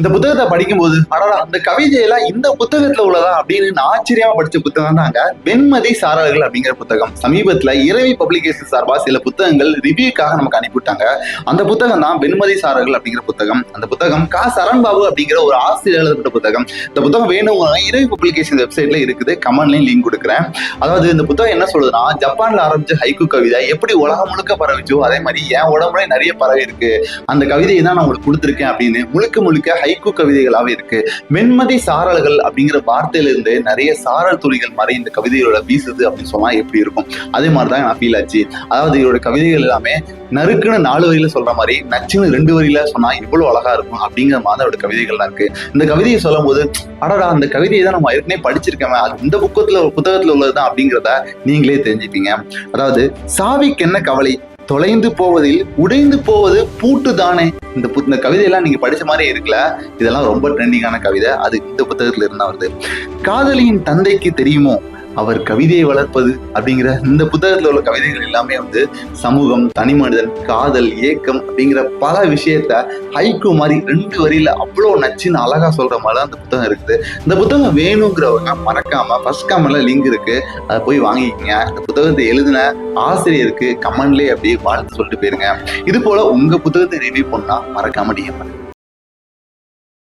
இந்த புத்தகத்தை படிக்கும்போது அடடா அந்த கவிதையெல்லாம் இந்த புத்தகத்துல உள்ளதா அப்படின்னு நான் ஆச்சரியமா படிச்ச புத்தகம் தாங்க வெண்மதி சாரல்கள் அப்படிங்கிற புத்தகம். சமீபத்துல இரவி பப்ளிகேஷன் சார்பா சில புத்தகங்கள் ரிவ்யூக்காக நமக்கு அனுப்பிவிட்டாங்க. அந்த புத்தகம் தான் வெண்மதி சாரல்கள் அப்படிங்கிற புத்தகம். அந்த புத்தகம் கா. சரண்பாபு அப்படிங்கிற ஒரு ஆசிரியர் எழுதப்பட்ட புத்தகம். இந்த புத்தகம் வேணும்னா இரவி பப்ளிகேஷன் வெப்சைட்ல இருக்குது. கமெண்ட்லயும் லிங்க் கொடுக்குறேன். அதாவது இந்த புத்தகம் என்ன சொல்லுதுன்னா ஜப்பான்ல ஆரம்பிச்ச ஹைக்கு கவிதை எப்படி உலகம் முழுக்க பரவிச்சோ அதே மாதிரி என் உடம்புல நிறைய பரவி இருக்கு அந்த கவிதையை தான் நான் உங்களுக்கு கொடுத்துருக்கேன் அப்படின்னு முழுக்க முழுக்க ஹைக்கு கவிதைகளாக இருக்கு. வெண்மதி சாரல்கள் அப்படிங்கிற வார்த்தையிலிருந்து நிறைய சாரல் துளிகள் மாதிரி இந்த கவிதையோட வீசுது அப்படின்னு சொன்னா எப்படி இருக்கும்? அதே மாதிரி தான் நான் ஃபீல் ஆச்சு. அதாவது இவரோட கவிதைகள் எல்லாமே நறுக்குன்னு நாலு வரியில சொல்ற மாதிரி நச்சுன்னு ரெண்டு வரியில சொன்னா இவ்வளவு அழகா இருக்கும் அப்படிங்கிற மாதிரி அவரோட கவிதைகள்லாம் இருக்கு. இந்த கவிதையை சொல்லும் போது அடடா அந்த கவிதையை தான் நம்ம ஏற்கனவே படிச்சிருக்கேன் அது இந்த புக்கத்துல புத்தகத்துல உள்ளதுதான் அப்படிங்கிறத நீங்களே தெரிஞ்சுப்பீங்க. அதாவது சாவிக்கு என்ன கவலை? தொலைந்து போவதில் உடைந்து போவது பூட்டு தானே இந்த புத் இந்த கவிதையெல்லாம் நீங்க படிச்ச மாதிரி இருக்குல்ல இதெல்லாம் ரொம்ப ட்ரெண்டிங்கான கவிதை. அது இந்த புத்தகத்துல இருந்தா வருது. காதலியின் தந்தைக்கு தெரியுமோ? அவர் கவிதையை வளர்ப்பது அப்படிங்கிற இந்த புத்தகத்தில் உள்ள கவிதைகள் எல்லாமே வந்து சமூகம் தனி மனிதன் காதல் ஏக்கம் அப்படிங்கிற பல விஷயத்த ஹைக்கு மாதிரி ரெண்டு வரியில அவ்வளோ நச்சுன்னு அழகா சொல்ற மாதிரி தான் அந்த புத்தகம் இருக்குது. இந்த புத்தகம் வேணுங்கிறவங்க மறக்காம ஃபர்ஸ்ட் கமெண்ட்ல லிங்க் இருக்கு. அதை போய் வாங்கிக்கங்க. இந்த புத்தகத்தை எழுதின ஆசிரியருக்கு கமெண்ட்லேயே அப்படியே வாழ்த்து சொல்லிட்டு போயிருங்க. இது போல உங்க புத்தகத்தை ரிவ்யூ பண்ணா மறக்காம டிஎம் பண்ணுங்க.